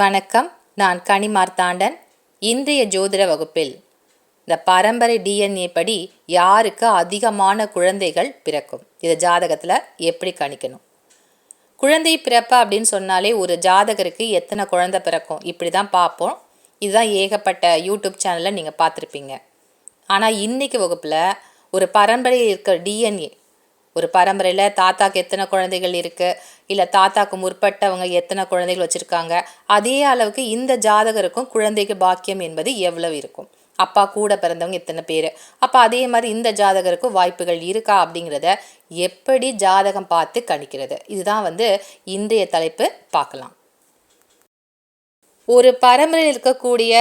வணக்கம். நான் கனிமார்த்தாண்டன் இன்றைய ஜோதிட வகுப்பில் இந்த பரம்பரை டிஎன்ஏ படி யாருக்கு அதிகமான குழந்தைகள் பிறக்கும்? இதை ஜாதகத்தில் எப்படி கணிக்கணும்? குழந்தை பிறப்பு அப்படின்னு சொன்னாலே ஒரு ஜாதகருக்கு எத்தனை குழந்தை பிறக்கும்? இப்படி தான் பார்ப்போம். இதுதான் ஏகப்பட்ட யூடியூப் சேனலில் நீங்கள் பார்த்துருப்பீங்க. ஆனால் இன்றைக்கி வகுப்பில் ஒரு பரம்பரையில் இருக்கிற டிஎன்ஏ ஒரு பரம்பரையில் தாத்தாக்கு எத்தனை குழந்தைகள் இருக்குது இல்லை தாத்தாக்கு முற்பட்டவங்க எத்தனை குழந்தைகள் வச்சுருக்காங்க? அதே அளவுக்கு இந்த ஜாதகருக்கும் குழந்தைக்கு பாக்கியம் என்பது எவ்வளவு இருக்கும்? அப்பா கூட பிறந்தவங்க எத்தனை பேர்? அப்போ அதே மாதிரி இந்த ஜாதகருக்கும் வாய்ப்புகள் இருக்கா அப்படிங்கிறத எப்படி ஜாதகம் பார்த்து கணிக்கிறது? இதுதான் வந்து இன்றைய தலைப்பு பார்க்கலாம். ஒரு பரம்பரையில் இருக்கக்கூடிய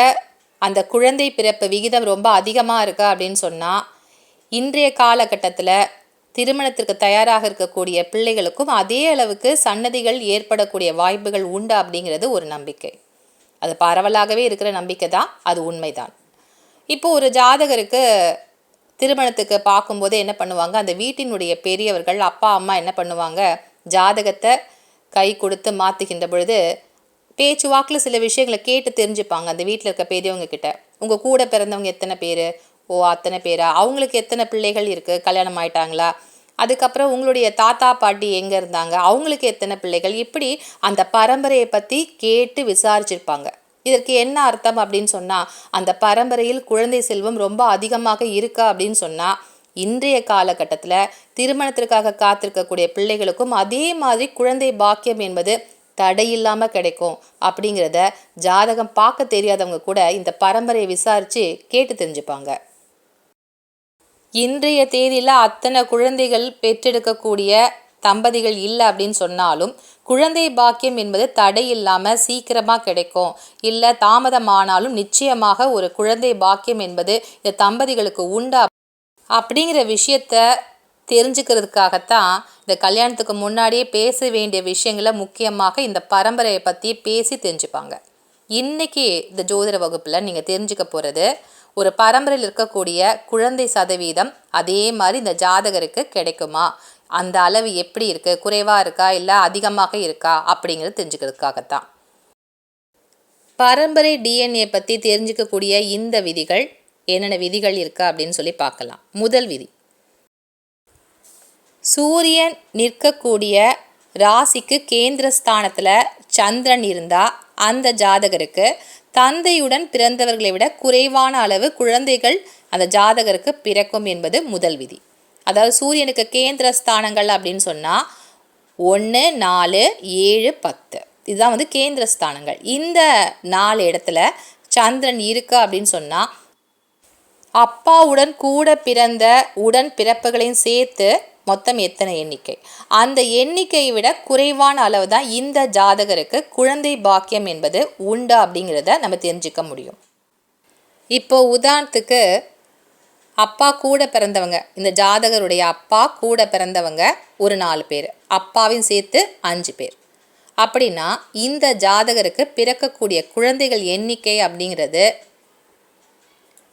அந்த குழந்தை பிறப்பு விகிதம் ரொம்ப அதிகமாக இருக்கா அப்படின்னு சொன்னால் இன்றைய காலகட்டத்தில் திருமணத்திற்கு தயாராக இருக்கக்கூடிய பிள்ளைகளுக்கும் அதே அளவுக்கு சன்னதிகள் ஏற்படக்கூடிய வாய்ப்புகள் உண்டு அப்படிங்கிறது ஒரு நம்பிக்கை. அது பரவலாகவே இருக்கிற நம்பிக்கை தான் அது உண்மைதான். இப்போ ஒரு ஜாதகருக்கு திருமணத்துக்கு பார்க்கும்போது என்ன பண்ணுவாங்க? அந்த வீட்டினுடைய பெரியவர்கள் அப்பா அம்மா என்ன பண்ணுவாங்க? ஜாதகத்தை கை கொடுத்து மாற்றுகின்ற பொழுது பேச்சு வாக்கில் சில விஷயங்களை கேட்டு தெரிஞ்சுப்பாங்க அந்த வீட்டில் இருக்க பெரியவங்க கிட்ட. உங்கள் கூட பிறந்தவங்க எத்தனை பேர்? ஓ அத்தனை பேரா? அவங்களுக்கு எத்தனை பிள்ளைகள் இருக்குது கல்யாணம் ஆயிட்டாங்களா? அதுக்கப்புறம் உங்களுடைய தாத்தா பாட்டி எங்கே இருந்தாங்க? அவங்களுக்கு எத்தனை பிள்ளைகள்? இப்படி அந்த பரம்பரையை பற்றி கேட்டு விசாரிச்சிருப்பாங்க. இதற்கு என்ன அர்த்தம் அப்படின்னு சொன்னால் அந்த பரம்பரையில் குழந்தை செல்வம் ரொம்ப அதிகமாக இருக்கா அப்படின்னு சொன்னால் இன்றைய காலகட்டத்தில் திருமணத்திற்காக காத்திருக்கக்கூடிய பிள்ளைகளுக்கும் அதே மாதிரி குழந்தை பாக்கியம் என்பது தடையில்லாமல் கிடைக்கும் அப்படிங்கிறத ஜாதகம் பார்க்க தெரியாதவங்க கூட இந்த பரம்பரையை விசாரித்து கேட்டு தெரிஞ்சுப்பாங்க. இன்றைய தேதியில் அத்தனை குழந்தைகள் பெற்றெடுக்கக்கூடிய தம்பதிகள் இல்லை அப்படின்னு சொன்னாலும் குழந்தை பாக்கியம் என்பது தடை இல்லாமல் சீக்கிரமாக கிடைக்கும். இல்லை தாமதமானாலும் நிச்சயமாக ஒரு குழந்தை பாக்கியம் என்பது இந்த தம்பதிகளுக்கு உண்டா அப்படிங்கிற விஷயத்த தெரிஞ்சுக்கிறதுக்காகத்தான் இந்த கல்யாணத்துக்கு முன்னாடியே பேச வேண்டிய விஷயங்களை முக்கியமாக இந்த பரம்பரையை பற்றி பேசி தெரிஞ்சுப்பாங்க. இன்றைக்கி இந்த ஜோதிட வகுப்பில் நீங்கள் தெரிஞ்சுக்க போகிறது ஒரு பரம்பரையில் இருக்கக்கூடிய குழந்தை சதவீதம் அதே மாதிரி இந்த ஜாதகருக்கு கிடைக்குமா? அந்த அளவு எப்படி இருக்குது குறைவாக இருக்கா? இல்லை அதிகமாக இருக்கா? அப்படிங்கிறது தெரிஞ்சுக்கிறதுக்காகத்தான். பரம்பரை டிஎன்ஏ பற்றி தெரிஞ்சுக்கக்கூடிய இந்த விதிகள் என்னென்ன விதிகள் இருக்கா அப்படின்னு சொல்லி பார்க்கலாம். முதல் விதி. சூரியன் நிற்கக்கூடிய ராசிக்கு கேந்திர ஸ்தானத்தில் சந்திரன் இருந்தால் அந்த ஜாதகருக்கு தந்தையுடன் பிறந்தவர்களை விட குறைவான அளவு குழந்தைகள் அந்த ஜாதகருக்கு பிறக்கும் என்பது முதல் விதி. அதாவது சூரியனுக்கு கேந்திர ஸ்தானங்கள் அப்படின்னு சொன்னால் ஒன்று நாலு ஏழு பத்து. இதுதான் வந்து கேந்திர ஸ்தானங்கள். இந்த நாலு இடத்துல சந்திரன் இருக்கு அப்படின்னு சொன்னால் அப்பாவுடன் கூட பிறந்த உடன் பிறப்புகளையும் சேர்த்து மொத்தம் எத்தனை எண்ணிக்கை? அந்த எண்ணிக்கையை விட குறைவான அளவு தான் இந்த ஜாதகருக்கு குழந்தை பாக்கியம் என்பது உண்டு அப்படிங்கிறத நம்ம தெரிஞ்சுக்க முடியும். இப்போ உதாரணத்துக்கு அப்பா கூட பிறந்தவங்க இந்த ஜாதகருடைய அப்பா கூட பிறந்தவங்க ஒரு நாலு பேர் அப்பாவையும் சேர்த்து அஞ்சு பேர். அப்படின்னா இந்த ஜாதகருக்கு பிறக்கக்கூடிய குழந்தைகள் எண்ணிக்கை அப்படிங்கிறது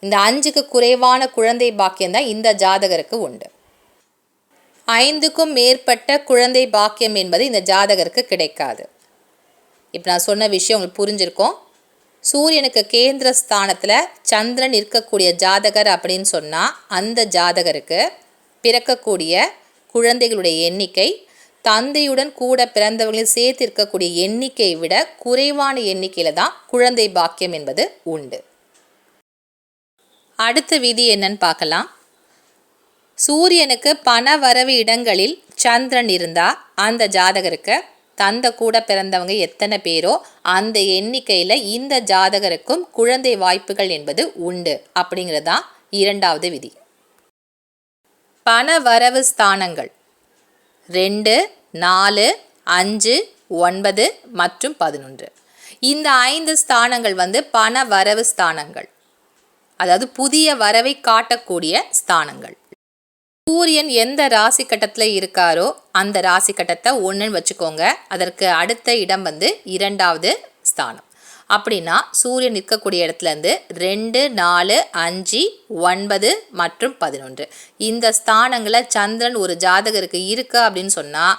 இந்த அஞ்சுக்கு குறைவான குழந்தை பாக்கியம் தான் இந்த ஜாதகருக்கு உண்டு. ஐந்துக்கும் மேற்பட்ட குழந்தை பாக்கியம் என்பது இந்த ஜாதகருக்கு கிடைக்காது. இப்போ நான் சொன்ன விஷயம் உங்களுக்கு புரிஞ்சிருக்கோம். சூரியனுக்கு கேந்திர ஸ்தானத்தில் சந்திரன் இருக்கக்கூடிய ஜாதகர் அப்படின்னு சொன்னால் அந்த ஜாதகருக்கு பிறக்கக்கூடிய குழந்தைகளுடைய எண்ணிக்கை தந்தையுடன் கூட பிறந்தவர்களில் சேர்த்து இருக்கக்கூடிய எண்ணிக்கையை விட குறைவான எண்ணிக்கையில் தான் குழந்தை பாக்கியம் என்பது உண்டு. அடுத்த விதி என்னன்னு பார்க்கலாம். சூரியனுக்கு பண வரவு இடங்களில் சந்திரன் இருந்தால் அந்த ஜாதகருக்கு தந்த கூட பிறந்தவங்க எத்தனை பேரோ அந்த எண்ணிக்கையில் இந்த ஜாதகருக்கும் குழந்தை வாய்ப்புகள் என்பது உண்டு அப்படிங்கிறது தான் இரண்டாவது விதி. பண வரவு ஸ்தானங்கள். ரெண்டு நாலு அஞ்சு ஒன்பது மற்றும் பதினொன்று. இந்த ஐந்து ஸ்தானங்கள் வந்து பண வரவு ஸ்தானங்கள். அதாவது புதிய வரவை காட்டக்கூடிய ஸ்தானங்கள். சூரியன் எந்த ராசி கட்டத்தில் இருக்காரோ அந்த ராசி கட்டத்தை ஒன்றுன்னு வச்சுக்கோங்க. அதற்கு அடுத்த இடம் வந்து இரண்டாவது ஸ்தானம். அப்படின்னா சூரியன் நிற்கக்கூடிய இடத்துலேருந்து ரெண்டு நாலு அஞ்சு ஒன்பது மற்றும் பதினொன்று. இந்த ஸ்தானங்களில் சந்திரன் ஒரு ஜாதகருக்கு இருக்கு அப்படின்னு சொன்னால்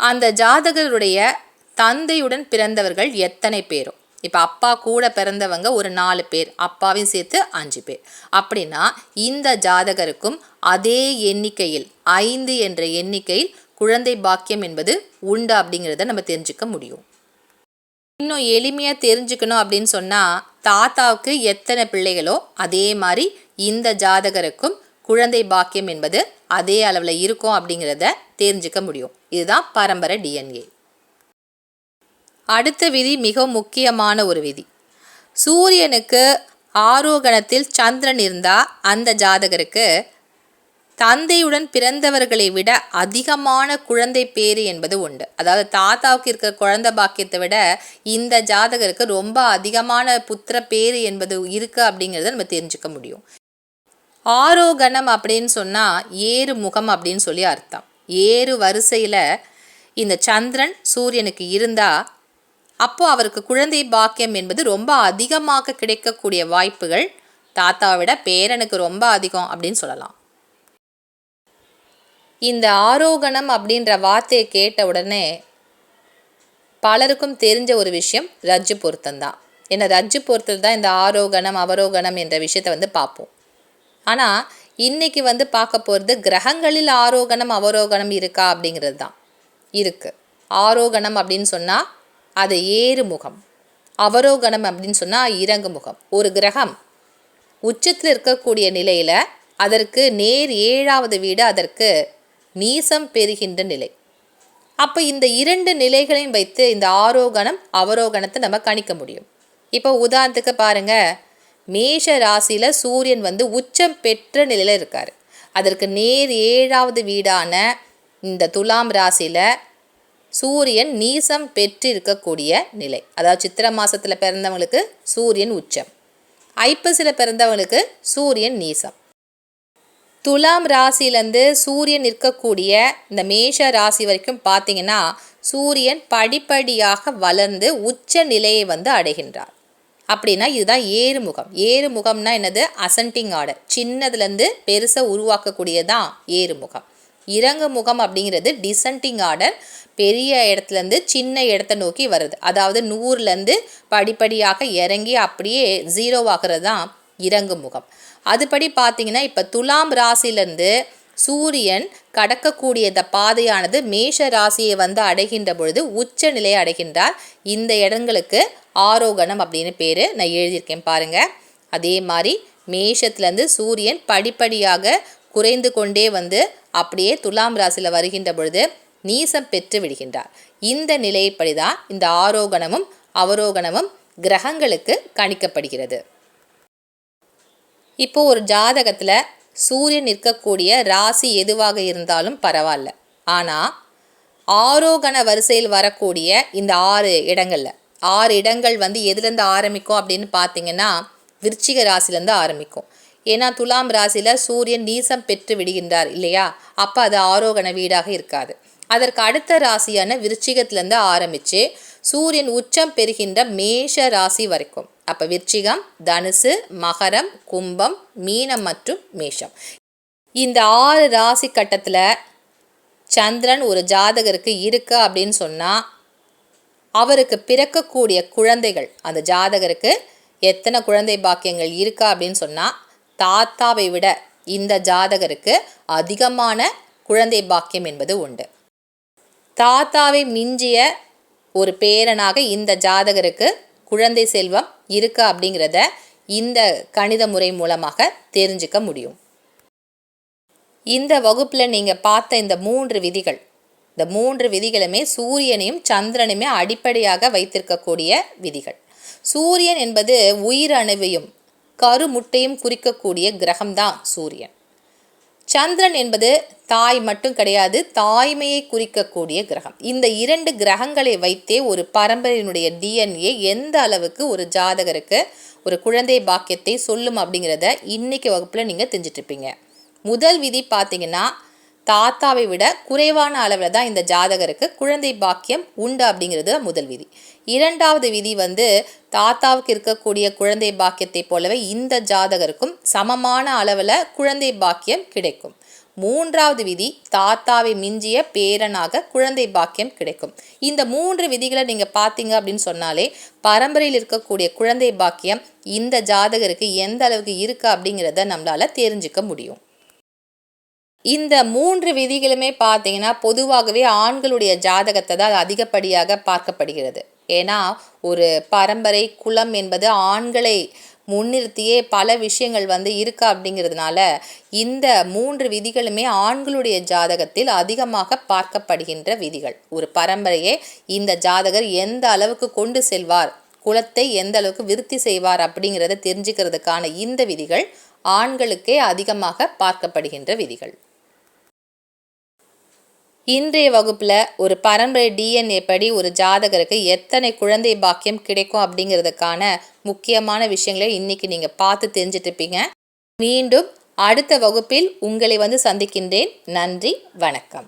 அந்த ஜாதகருடைய தந்தையுடன் பிறந்தவர்கள் எத்தனை பேரும் இப்போ அப்பா கூட பிறந்தவங்க ஒரு நாலு பேர் அப்பாவையும் சேர்த்து அஞ்சு பேர். அப்படின்னா இந்த ஜாதகருக்கும் அதே எண்ணிக்கையில் ஐந்து என்ற எண்ணிக்கையில் குழந்தை பாக்கியம் என்பது உண்டு அப்படிங்கிறத நம்ம தெரிஞ்சுக்க முடியும். இன்னும் எளிமையாக தெரிஞ்சுக்கணும் அப்படின்னு சொன்னால் தாத்தாவுக்கு எத்தனை பிள்ளைகளோ அதே மாதிரி இந்த ஜாதகருக்கும் குழந்தை பாக்கியம் என்பது அதே அளவில் இருக்கும் அப்படிங்கிறத தெரிஞ்சுக்க முடியும். இதுதான் பரம்பரை டிஎன்ஏ அடுத்த விதி மிக முக்கியமான ஒரு விதி. சூரியனுக்கு ஆரோகணத்தில் சந்திரன் இருந்தால் அந்த ஜாதகருக்கு தந்தையுடன் பிறந்தவர்களை விட அதிகமான குழந்தை பேறு என்பது உண்டு. அதாவது தாத்தாவுக்கு இருக்கிற குழந்தை பாக்கியத்தை விட இந்த ஜாதகருக்கு ரொம்ப அதிகமான புத்திர பேறு என்பது இருக்குது அப்படிங்கிறத நம்ம தெரிஞ்சுக்க முடியும். ஆரோகணம் அப்படின்னு சொன்னால் ஏறு முகம் அப்படின்னு சொல்லி அர்த்தம். ஏறு வரிசையில் இந்த சந்திரன் சூரியனுக்கு இருந்தால் அப்போ அவருக்கு குழந்தை பாக்கியம் என்பது ரொம்ப அதிகமாக கிடைக்கக்கூடிய வாய்ப்புகள் தாத்தாவை விட பேரனுக்கு ரொம்ப அதிகம் அப்படின்னு சொல்லலாம். இந்த ஆரோகணம் அப்படின்ற வார்த்தையை கேட்ட உடனே பலருக்கும் தெரிஞ்ச ஒரு விஷயம் ரஜ்ஜு பொருத்தம் தான். ஏன்னா ரஜ்ஜு பொருத்தம் தான் இந்த ஆரோகணம் அவரோகணம் என்ற விஷயத்தை வந்து பார்ப்போம். ஆனால் இன்னைக்கு வந்து பார்க்க போகிறது கிரகங்களில் ஆரோகணம் அவரோகணம் இருக்கா அப்படிங்கிறது தான். இருக்குது ஆரோகணம் அப்படின்னு சொன்னால் அது ஏறு முகம் அவரோகணம் அப்படின்னு சொன்னால் இறங்கு முகம் ஒரு கிரகம். உச்சத்தில் இருக்கக்கூடிய நிலையில் அதற்கு நேர் ஏழாவது வீடு அதற்கு நீசம் பெறுகின்ற நிலை. அப்போ இந்த இரண்டு நிலைகளையும் வைத்து இந்த ஆரோகணம் அவரோகணத்தை நம்ம கணிக்க முடியும். இப்போ உதாரணத்துக்கு பாருங்க. மேஷ ராசியில் சூரியன் வந்து உச்சம் பெற்ற நிலையில் இருக்கார். அதற்கு நேர் ஏழாவது வீடான இந்த துலாம் ராசியில் சூரியன் நீசம் பெற்று இருக்கக்கூடிய நிலை. அதாவது சித்திரை மாதத்தில் பிறந்தவங்களுக்கு சூரியன் உச்சம். ஐப்பசியில் பிறந்தவங்களுக்கு சூரியன் நீசம். துலாம் ராசியிலேருந்து சூரியன் இருக்கக்கூடிய இந்த மேஷ ராசி வரைக்கும் பார்த்தீங்கன்னா சூரியன் படிப்படியாக வளர்ந்து உச்ச நிலையை வந்து அடைகின்றார். அப்படின்னா இதுதான் ஏறுமுகம். ஏறுமுகம்னா என்னது? Ascending order. சின்னதுலேருந்து பெருசாக உருவாக்கக்கூடியதான் ஏறுமுகம். இறங்கு முகம் அப்படிங்கிறது டிசன்டிங் ஆர்டர் பெரிய இடத்துலேருந்து சின்ன இடத்த நோக்கி வருது. அதாவது நூறுலேருந்து படிப்படியாக இறங்கி அப்படியே ஜீரோவாகிறது தான் இறங்கு முகம். அதுபடி பார்த்தீங்கன்னா இப்போ துலாம் ராசிலேருந்து சூரியன் கடக்கக்கூடிய இந்த பாதையானது மேஷ ராசியை வந்து அடைகின்ற பொழுது உச்ச நிலையை அடைகின்றார். இந்த இடங்களுக்கு ஆரோகணம் அப்படின்னு பேர் நான் எழுதியிருக்கேன் பாருங்கள் அதே மாதிரி மேஷத்துலேருந்து சூரியன் படிப்படியாக குறைந்து கொண்டே வந்து அப்படியே துலாம் ராசியில் வருகின்ற பொழுது நீசம் பெற்று விடுகின்றார். இந்த நிலைப்படி தான் இந்த ஆரோகணமும் அவரோகணமும் கிரகங்களுக்கு கணிக்கப்படுகிறது. இப்போ ஒரு ஜாதகத்தில் சூரியன் நிற்கக்கூடிய ராசி எதுவாக இருந்தாலும் பரவாயில்ல. ஆனால் ஆரோகண வரிசையில் வரக்கூடிய இந்த ஆறு இடங்களில் ஆறு இடங்கள் வந்து எதுலேருந்து ஆரம்பிக்கும் அப்படின்னு பார்த்தீங்கன்னா விருச்சிக ராசிலேருந்து ஆரம்பிக்கும். ஏன்னா துலாம் ராசியில் சூரியன் நீசம் பெற்று விடுகின்றார் இல்லையா? அப்போ அது ஆரோகண வீடாக இருக்காது. அதற்கு அடுத்த ராசியான விருச்சிகத்திலேருந்து ஆரம்பித்து சூரியன் உச்சம் பெறுகின்ற மேஷ ராசி வரைக்கும். அப்போ விருச்சிகம் தனுசு மகரம் கும்பம் மீனம் மற்றும் மேஷம். இந்த ஆறு ராசி கட்டத்தில் சந்திரன் ஒரு ஜாதகருக்கு இருக்கு அப்படின்னு சொன்னால் அவருக்கு பிறக்கக்கூடிய குழந்தைகள் அந்த ஜாதகருக்கு எத்தனை குழந்தை பாக்கியங்கள் இருக்கா அப்படின்னு சொன்னால் தாத்தாவை விட இந்த ஜாதகருக்கு அதிகமான குழந்தை பாக்கியம் என்பது உண்டு. தாத்தாவை மிஞ்சிய ஒரு பேரனாக இந்த ஜாதகருக்கு குழந்தை செல்வம் இருக்கு அப்படிங்கிறத இந்த கணித முறை மூலமாக தெரிஞ்சுக்க முடியும். இந்த வகுப்பில் நீங்கள் பார்த்த இந்த மூன்று விதிகள் இந்த மூன்று விதிகளுமே சூரியனையும் சந்திரனையுமே அடிப்படையாக வைத்திருக்கக்கூடிய விதிகள். சூரியன் என்பது உயிரணுவையும் கருமுட்டையும் குறிக்கக்கூடிய கிரகம்தான் சூரியன். சந்திரன் என்பது தாய் மட்டும் கிடையாது தாய்மையை குறிக்கக்கூடிய கிரகம். இந்த இரண்டு கிரகங்களை வைத்தே ஒரு பரம்பரையினுடைய டிஎன்ஏ எந்த அளவுக்கு ஒரு ஜாதகருக்கு ஒரு குழந்தை பாக்கியத்தை சொல்லும் அப்படிங்கிறத இன்னைக்கு வகுப்பில் நீங்கள் தெரிஞ்சிட்ருப்பீங்க முதல் விதி பார்த்தீங்கன்னா தாத்தாவை விட குறைவான அளவில் தான் இந்த ஜாதகருக்கு குழந்தை பாக்கியம் உண்டு அப்படிங்கிறது முதல் விதி. இரண்டாவது விதி வந்து தாத்தாவுக்கு இருக்கக்கூடிய குழந்தை பாக்கியத்தை போலவே இந்த ஜாதகருக்கும் சமமான அளவில் குழந்தை பாக்கியம் கிடைக்கும். மூன்றாவது விதி தாத்தாவை மிஞ்சிய பேரனாக குழந்தை பாக்கியம் கிடைக்கும். இந்த மூன்று விதிகளை நீங்கள் பார்த்தீங்க அப்படின்னு சொன்னாலே பரம்பரையில் இருக்கக்கூடிய குழந்தை பாக்கியம் இந்த ஜாதகருக்கு எந்த அளவுக்கு இருக்கு அப்படிங்கிறத நம்மளால் தெரிஞ்சுக்க முடியும். இந்த மூன்று விதிகளுமே பார்த்தீங்கன்னா பொதுவாகவே ஆண்களுடைய ஜாதகத்தை தான் அதிகப்படியாக பார்க்கப்படுகிறது. ஏன்னா ஒரு பரம்பரை குலம் என்பது ஆண்களை முன்னிறுத்தியே பல விஷயங்கள் வந்து இருக்கா அப்படிங்கிறதுனால இந்த மூன்று விதிகளுமே ஆண்களுடைய ஜாதகத்தில் அதிகமாக பார்க்கப்படுகின்ற விதிகள். ஒரு பரம்பரையே இந்த ஜாதகர் எந்த அளவுக்கு கொண்டு செல்வார் குலத்தை எந்த அளவுக்கு விருத்தி செய்வார் அப்படிங்கிறத தெரிஞ்சுக்கிறதுக்கான இந்த விதிகள் ஆண்களுக்கே அதிகமாக பார்க்கப்படுகின்ற விதிகள். இன்றைய வகுப்பில் ஒரு பரம்பரை டிஎன்ஏ படி ஒரு ஜாதகருக்கு எத்தனை குழந்தை பாக்கியம் கிடைக்கும் அப்படிங்கிறதுக்கான முக்கியமான விஷயங்களை இன்னைக்கு நீங்கள் பார்த்து தெரிஞ்சிட்டு இருப்பீங்க மீண்டும் அடுத்த வகுப்பில் உங்களை வந்து சந்திக்கின்றேன். நன்றி வணக்கம்.